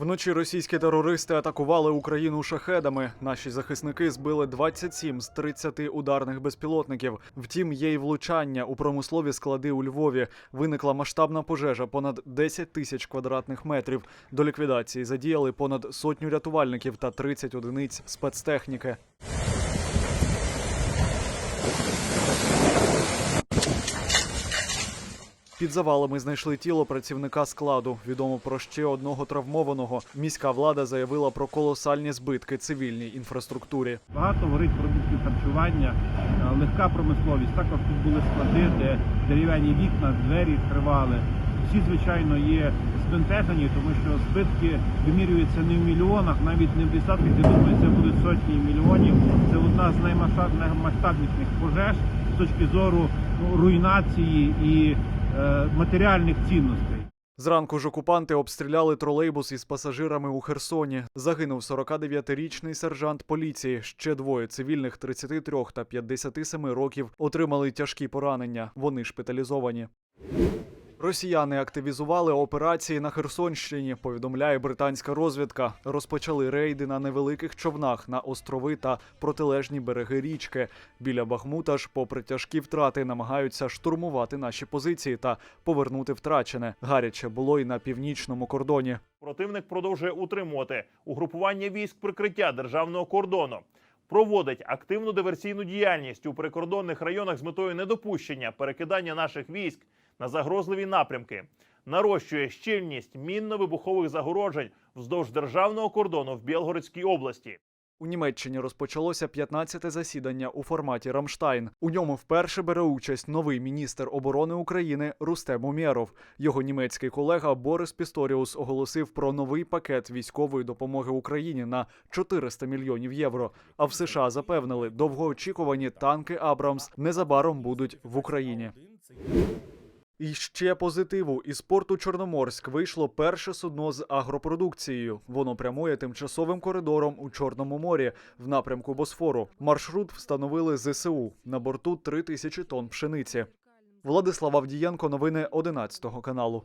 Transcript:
Вночі російські терористи атакували Україну шахедами. Наші захисники збили 27 з 30 ударних безпілотників. Втім, є й влучання у промислові склади у Львові. Виникла масштабна пожежа понад 10 тисяч квадратних метрів. До ліквідації задіяли понад сотню рятувальників та 30 одиниць спецтехніки. Під завалами знайшли тіло працівника складу. Відомо про ще одного травмованого. Міська влада заявила про колосальні збитки цивільній інфраструктурі. Багато горить продуктів харчування, е, легка промисловість. Також тут були склади, де дерев'яні вікна, двері тривали. Всі, звичайно, є збентежені, тому що збитки вимірюються не в мільйонах, навіть не в десятках, я думаю, це будуть сотні мільйонів. Це одна з наймасштаб- наймасштабніших пожеж з точки зору ну, руйнації і матеріальних цінностей. Зранку ж окупанти обстріляли тролейбус із пасажирами у Херсоні. Загинув 49-річний сержант поліції. Ще двоє цивільних 33 та 57 років отримали тяжкі поранення. Вони шпиталізовані. Росіяни активізували операції на Херсонщині. Повідомляє британська розвідка. Розпочали рейди на невеликих човнах на острови та протилежні береги річки. Біля Бахмута ж, попри тяжкі втрати, намагаються штурмувати наші позиції та повернути втрачене. Гаряче було й на північному кордоні. Противник продовжує утримувати угрупування військ прикриття державного кордону. Проводить активну диверсійну діяльність у прикордонних районах з метою недопущення перекидання наших військ на загрозливі напрямки, нарощує щільність мінно-вибухових загороджень вздовж державного кордону в Білгородській області. У Німеччині розпочалося 15-те засідання у форматі Рамштайн. У ньому вперше бере участь новий міністр оборони України Рустем Умєров. Його німецький колега Борис Пісторіус оголосив про новий пакет військової допомоги Україні на 400 мільйонів євро. А в США запевнили, довгоочікувані танки Абрамс незабаром будуть в Україні. І ще позитиву із порту Чорноморськ вийшло перше судно з агропродукцією. Воно прямує тимчасовим коридором у Чорному морі в напрямку Босфору. Маршрут встановили ЗСУ. На борту три тисячі тонн пшениці. Владислав Авдієнко, новини 11 каналу.